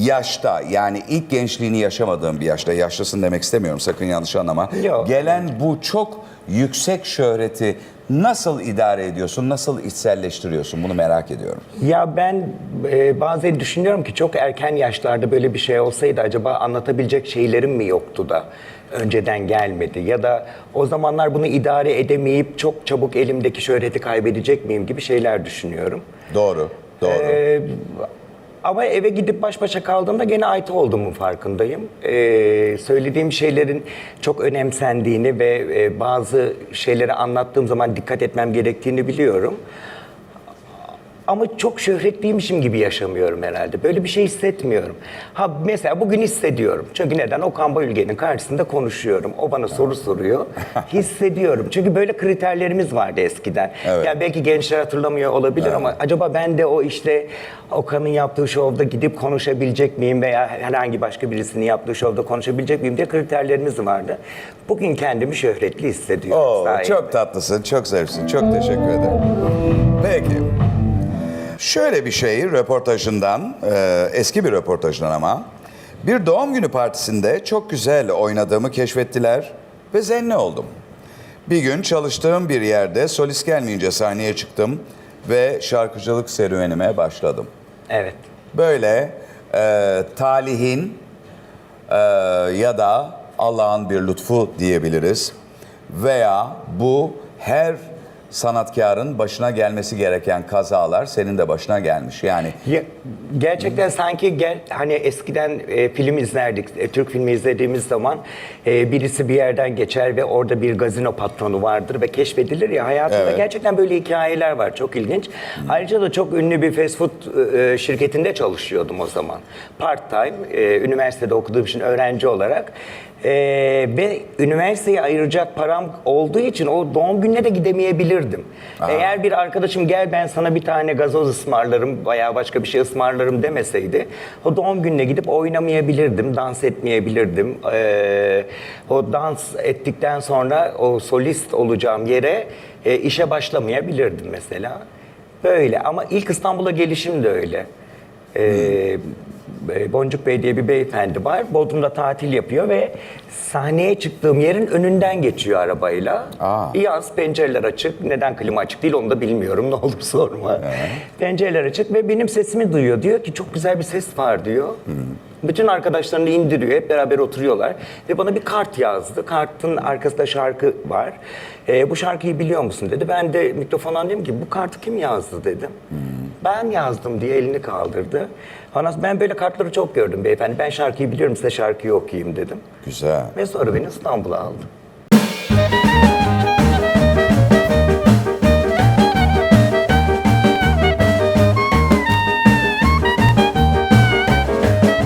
yaşta yani ilk gençliğini yaşamadığın bir yaşta yaşlısın demek istemiyorum sakın yanlış anlama. Yok. Gelen bu çok yüksek şöhreti nasıl idare ediyorsun? Nasıl içselleştiriyorsun? Bunu merak ediyorum. Ya ben e, bazen düşünüyorum ki çok erken yaşlarda böyle bir şey olsaydı acaba anlatabilecek şeylerim mi yoktu da önceden gelmedi ya da o zamanlar bunu idare edemeyip çok çabuk elimdeki şöhreti kaybedecek miyim gibi şeyler düşünüyorum. Doğru. Doğru. Ee, ama eve gidip baş başa kaldığımda gene ait olduğumun farkındayım. Ee, söylediğim şeylerin çok önemsendiğini ve e, bazı şeyleri anlattığım zaman dikkat etmem gerektiğini biliyorum. Ama çok şöhretliymişim gibi yaşamıyorum herhalde. Böyle bir şey hissetmiyorum. Ha mesela bugün hissediyorum. Çünkü neden? Okan Bayülgen'in karşısında konuşuyorum. O bana soru soruyor. hissediyorum. Çünkü böyle kriterlerimiz vardı eskiden. Evet. Yani belki gençler hatırlamıyor olabilir ama acaba ben de o işte Okan'ın yaptığı şovda gidip konuşabilecek miyim veya herhangi başka birisinin yaptığı şovda konuşabilecek miyim diye kriterlerimiz vardı. Bugün kendimi şöhretli hissediyorum. Oo, çok tatlısın, çok zarifsin. Çok teşekkür ederim. Peki. Şöyle bir şey röportajından, e, eski bir röportajından ama bir doğum günü partisinde çok güzel oynadığımı keşfettiler ve zenne oldum. Bir gün çalıştığım bir yerde solist gelmeyince sahneye çıktım ve şarkıcılık serüvenime başladım. Evet. Böyle e, talihin e, ya da Allah'ın bir lütfu diyebiliriz. Veya bu her sanatkarın başına gelmesi gereken kazalar senin de başına gelmiş. Yani Ya, gerçekten sanki gel, hani eskiden e, film izlerdik, e, Türk filmi izlediğimiz zaman e, birisi bir yerden geçer ve orada bir gazino patronu vardır ve keşfedilir ya hayatında Evet. gerçekten böyle hikayeler var çok ilginç. Ayrıca da çok ünlü bir fast food e, şirketinde çalışıyordum o zaman. Part time, e, üniversitede okuduğum için öğrenci olarak. E, ve üniversiteye ayıracak param olduğu için o doğum gününe de gidemeyebilirdim. Eğer bir arkadaşım gel ben sana bir tane gazoz ısmarlarım veya başka bir şey ısmarlarım demeseydi o doğum gününe gidip oynamayabilirdim, dans etmeyebilirdim. Ee, o dans ettikten sonra o solist olacağım yere e, işe başlamayabilirdim mesela. Böyle ama ilk İstanbul'a gelişim de öyle. Ee, e, Boncuk Bey diye bir beyefendi var. Bodrum'da tatil yapıyor ve sahneye çıktığım yerin önünden geçiyor arabayla. Aa. Yaz pencereler açık. Neden klima açık değil onu da bilmiyorum. Ne olur sorma. Pencereler açık ve benim sesimi duyuyor. Diyor ki çok güzel bir ses var diyor. Bütün arkadaşlarını indiriyor. Hep beraber oturuyorlar. Ve bana bir kart yazdı. Kartın arkasında şarkı var. "Ee, bu şarkıyı biliyor musun dedi. Ben de mikrofondan dedim ki bu kartı kim yazdı dedim. Ben yazdım diye elini kaldırdı. Ondan sonra ben böyle kartları çok gördüm beyefendi. Ben şarkıyı biliyorum size şarkıyı okuyayım dedim. güzel. Ve sonra beni İstanbul'a aldı.